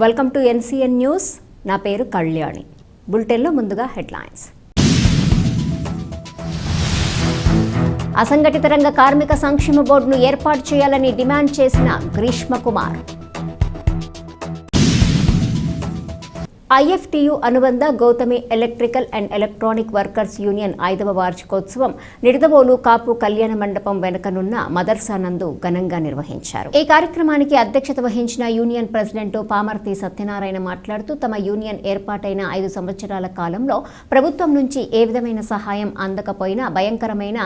Welcome to NCN news నా పేరు కళ్యాణి. బులెటిన్లో ముందుగా హెడ్లైన్స్ అసంఘటిత రంగ కార్మిక సంక్షేమ బోర్డును ఏర్పాటు చేయాలని డిమాండ్ చేసిన గ్రీష్మ కుమార్ ఐఎఫ్టియు అనుబంధ Gautami electrical and electronic workers union ఐదవ వార్షికోత్సవం నిడదవోలు కాపు కళ్యాణ మండపం వెనుకనున్న మదర్సా నందు ఘనంగా నిర్వహించారు. ఈ కార్యక్రమానికి అధ్యక్షత వహించిన యూనియన్ ప్రెసిడెంట్ పామర్తి సత్యనారాయణ మాట్లాడుతూ తమ యూనియన్ ఏర్పాటైన ఐదు సంవత్సరాల కాలంలో ప్రభుత్వం నుంచి ఏ విధమైన సహాయం అందకపోయినా భయంకరమైన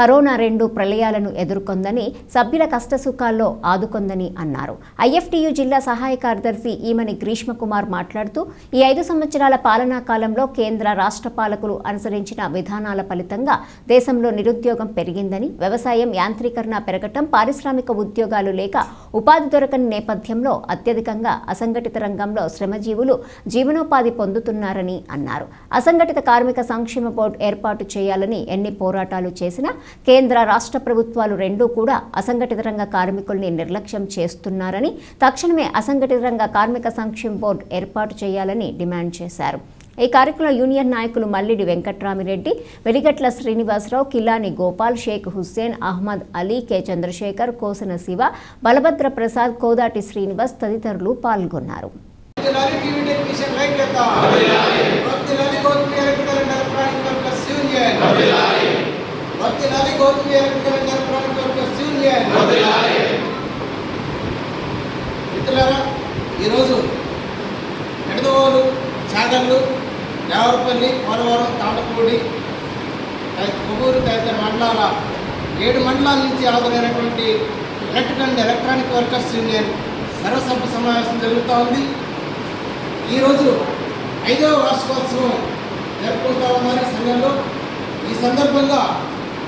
కరోనా రెండు ప్రళయాలను ఎదుర్కొందని సభ్యుల కష్టసుఖాల్లో ఆదుకొందని అన్నారు. ఐఎఫ్టియు జిల్లా సహాయ కార్యదర్శి ఈమని గ్రీష్మకుమార్ మాట్లాడుతూ ఈ ఐదు సంవత్సరాల పాలనా కాలంలో కేంద్ర రాష్ట్ర పాలకులు అనుసరించిన విధానాల ఫలితంగా దేశంలో నిరుద్యోగం పెరిగిందని వ్యవసాయం యాంత్రీకరణ పెరగటం పారిశ్రామిక ఉద్యోగాలు లేక ఉపాధి దొరకని నేపథ్యంలో అత్యధికంగా అసంఘటిత రంగంలో శ్రమజీవులు జీవనోపాధి పొందుతున్నారని అన్నారు. అసంఘటిత కార్మిక సంక్షేమ బోర్డు ఏర్పాటు చేయాలని ఎన్ని పోరాటాలు చేసినా కేంద్ర రాష్ట్ర ప్రభుత్వాలు రెండూ కూడా అసంఘటిత రంగ కార్మికుల్ని నిర్లక్ష్యం చేస్తున్నారని తక్షణమే అసంఘటిత రంగ కార్మిక సంక్షేమ బోర్డు ఏర్పాటు చేయాలని డిమాండ్ చేశారు. ఈ కార్యక్రమంలో యూనియన్ నాయకులు మల్లిడి వెంకట్రామిరెడ్డి వెలిగట్ల శ్రీనివాసరావు కిల్లాని గోపాల్ షేక్ హుస్సేన్ అహ్మద్ అలీ కె. చంద్రశేఖర్ కోసన శివ బలభద్ర ప్రసాద్ కోదాటి శ్రీనివాస్ తదితరులు పాల్గొన్నారు. ఈరోజు టీవీ టెక్నీషియన్ ఐక్యత వర్ధిల్లాలి Gautami electrical and electronic workers union వర్ధిల్లాలి Gautami electrical and electronic workers union మిత్రులారా ఈరోజు ఎడదవోలు చాగళ్ళు దేవరపల్లి పోలవరం తాటపూడి కొవ్వూరు తదితర మండలాల ఏడు మండలాల నుంచి హాజరైనటువంటి electric and electronic workers union సర్వసభ్య సమావేశం జరుగుతూ ఉంది. ఈరోజు ఐదవ వార్షికోత్సవం జరుపుకుంటా ఉన్నారు సమయంలో. సంఘంలో ఈ సందర్భంగా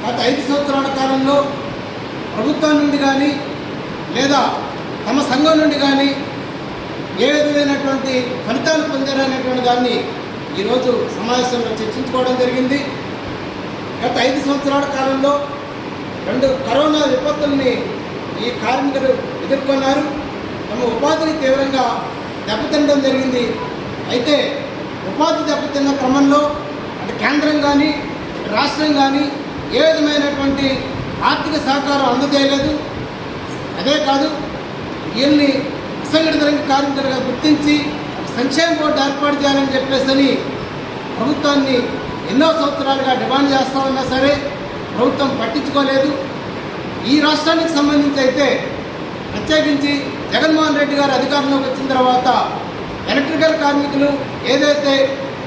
గత ఐదు సంవత్సరాల కాలంలో ప్రభుత్వం నుండి కానీ లేదా తమ సంఘం నుండి కానీ ఏ విధమైనటువంటి ఫలితాలు పొందారనేటువంటి దాన్ని ఈరోజు సమావేశంలో చర్చించుకోవడం జరిగింది. గత ఐదు సంవత్సరాల కాలంలో రెండు కరోనా విపత్తుల్ని ఈ కార్మికులు ఎదుర్కొన్నారు. తమ ఉపాధిని తీవ్రంగా దెబ్బతినడం జరిగింది. అయితే ఉపాధి దెబ్బతిన్న క్రమంలో అటు కేంద్రం కానీ రాష్ట్రం కానీ ఏ విధమైనటువంటి ఆర్థిక సహకారం అందజేయలేదు. అదే కాదు వీళ్ళని అసంఘటిత రంగ కార్మికులుగా గుర్తించి సంక్షేమ బోర్డు ఏర్పాటు చేయాలని చెప్పేసి అని ప్రభుత్వాన్ని ఎన్నో సంవత్సరాలుగా డిమాండ్ చేస్తామన్నా సరే ప్రభుత్వం పట్టించుకోలేదు. ఈ రాష్ట్రానికి సంబంధించి అయితే ప్రత్యేకించి జగన్మోహన్ రెడ్డి గారు అధికారంలోకి వచ్చిన తర్వాత ఎలక్ట్రికల్ కార్మికులు ఏదైతే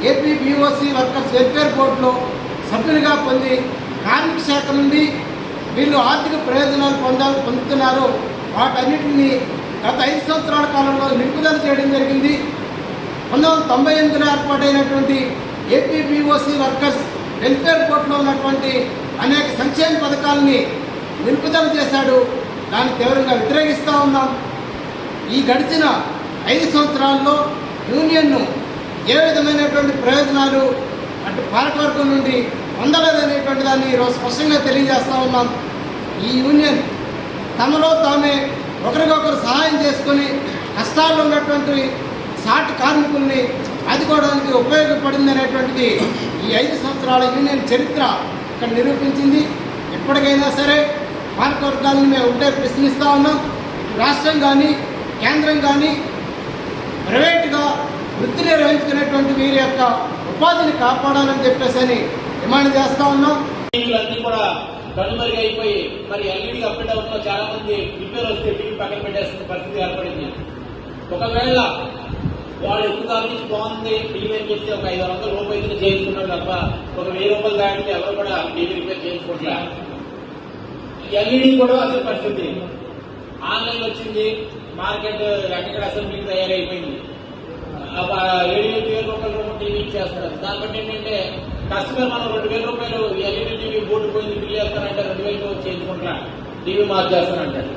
ఏపీ బీఓసి వర్కర్స్ వెల్ఫేర్ బోర్డులో సభ్యులుగా పొంది కార్మిక శాఖ నుండి వీళ్ళు ఆర్థిక ప్రయోజనాలు పొందాలి పొందుతున్నారో వాటన్నిటిని గత ఐదు సంవత్సరాల కాలంలో నిలుపుదల చేయడం జరిగింది. పంతొమ్మిది వందల తొంభై ఎనిమిదిలో ఏర్పాటైనటువంటి ఏపీబీఓసి వర్కర్స్ వెల్ఫేర్ కోర్టులో ఉన్నటువంటి అనేక సంక్షేమ పథకాలని నిలుపుదల చేశాడు. దాన్ని తీవ్రంగా వ్యతిరేకిస్తూ ఉన్నాం. ఈ గడిచిన ఐదు సంవత్సరాల్లో యూనియన్ను ఏ విధమైనటువంటి ప్రయోజనాలు అటు పాలకవర్గం నుండి పొందలేదనేటువంటి దాన్ని ఈరోజు స్పష్టంగా తెలియజేస్తూ ఉన్నాం. ఈ యూనియన్ తమలో తామే ఒకరికొకరు సహాయం చేసుకొని కష్టాల్లో ఉన్నటువంటి సాటి కార్మికుల్ని ఆదుకోవడానికి ఉపయోగపడింది అనేటువంటిది ఈ ఐదు సంవత్సరాల యూనియన్ చరిత్ర ఇక్కడ నిరూపించింది. ఎప్పటికైనా సరే పాలకవర్గాలను మేము ఉంటే ప్రశ్నిస్తూ ఉన్నాం. రాష్ట్రం కానీ కేంద్రం కానీ ప్రైవేటుగా వృత్తి నిర్వహించుకునేటువంటి వీరి యొక్క ఉపాధిని కాపాడాలని చెప్పేసి అని డిమాండ్ చేస్తూ ఉన్నాం. టీవీలన్నీ కూడా కనుమరుగైపోయి మరి ఎల్ఈడి అప్ అండ్ డౌన్లో చాలా మంది రిపేర్ వస్తే టీవీ పక్కన పెట్టేస్తున్న పరిస్థితి ఏర్పడింది. ఒకవేళ వాళ్ళు ఎక్కువ నుంచి బాగుంది బిల్లు అని చెప్తే ఒక ఐదు వందల రూపాయలు చేయించుకున్నారు తప్ప ఒక వెయ్యి రూపాయలు దాటితే ఎవరు కూడా బిల్లు రిపేర్ చేయించుకోవట్లే ఎల్ఈడి కూడా అసలు పరిస్థితి. ఆన్లైన్ వచ్చింది మార్కెట్ ఎక్కడ అసెంబ్లీకి తయారైపోయింది. ఏడు వేల రూపాయల రూపాయలు టీవీ ఇచ్చేస్తారు దాన్ని బట్టి ఏంటంటే కస్టమర్ మనం రెండు వేల రూపాయలు ఎల్ఈడి టీవీ బోర్డు పోయింది బిల్లు వేస్తానంటే రెండు వేలు చేయించుకుంటున్నా. టీవీ మార్చేస్తానంటారు